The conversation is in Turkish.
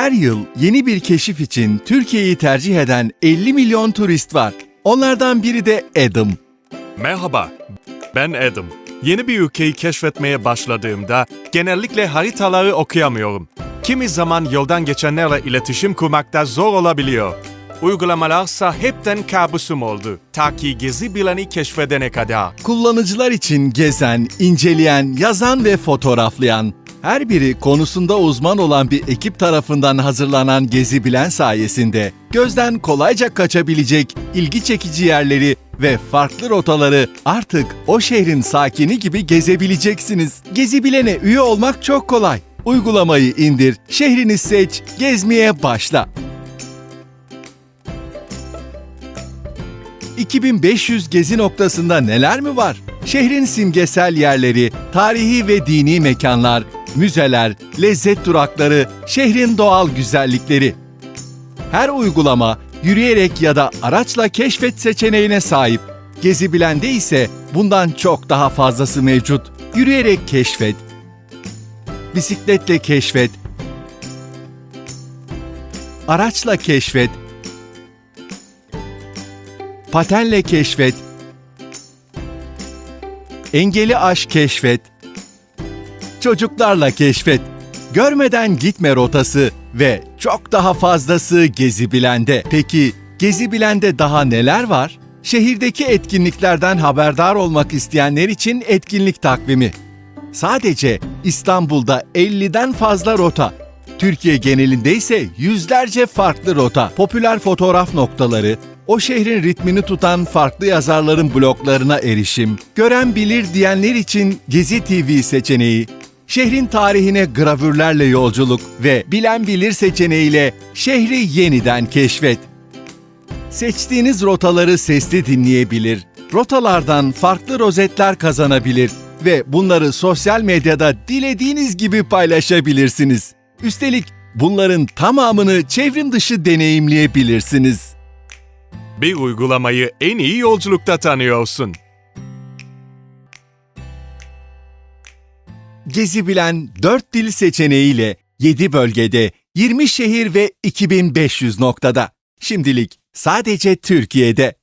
Her yıl yeni bir keşif için Türkiye'yi tercih eden 50 milyon turist var. Onlardan biri de Adam. Merhaba, ben Adam. Yeni bir ülkeyi keşfetmeye başladığımda genellikle haritaları okuyamıyorum. Kimi zaman yoldan geçenlerle iletişim kurmakta zor olabiliyor. Uygulamalarsa hepten kabusum oldu. Ta ki gezi bileni keşfedene kadar. Kullanıcılar için gezen, inceleyen, yazan ve fotoğraflayan, her biri konusunda uzman olan bir ekip tarafından hazırlanan Gezi Bilen sayesinde gözden kolayca kaçabilecek ilgi çekici yerleri ve farklı rotaları artık o şehrin sakini gibi gezebileceksiniz. Gezi Bilen'e üye olmak çok kolay. Uygulamayı indir, şehrini seç, gezmeye başla. 2500 gezi noktasında neler mi var? Şehrin simgesel yerleri, tarihi ve dini mekanlar, müzeler, lezzet durakları, şehrin doğal güzellikleri. Her uygulama yürüyerek ya da araçla keşfet seçeneğine sahip. Gezi Bilen'de ise bundan çok daha fazlası mevcut. Yürüyerek keşfet, bisikletle keşfet, araçla keşfet, patenle keşfet, engeli aş keşfet, çocuklarla keşfet, görmeden gitme rotası ve çok daha fazlası Gezi Bilen'de. Peki Gezi Bilen'de daha neler var? Şehirdeki etkinliklerden haberdar olmak isteyenler için etkinlik takvimi. Sadece İstanbul'da 50'den fazla rota. Türkiye genelinde ise yüzlerce farklı rota, popüler fotoğraf noktaları, o şehrin ritmini tutan farklı yazarların bloglarına erişim, gören bilir diyenler için Gezi TV seçeneği, şehrin tarihine gravürlerle yolculuk ve bilen bilir seçeneğiyle şehri yeniden keşfet. Seçtiğiniz rotaları sesli dinleyebilir, rotalardan farklı rozetler kazanabilir ve bunları sosyal medyada dilediğiniz gibi paylaşabilirsiniz. Üstelik bunların tamamını çevrim dışı deneyimleyebilirsiniz. Bir uygulamayı en iyi yolculukta tanıyorsun. Gezi Bilen 4 dil seçeneğiyle 7 bölgede 20 şehir ve 2500 noktada. Şimdilik sadece Türkiye'de.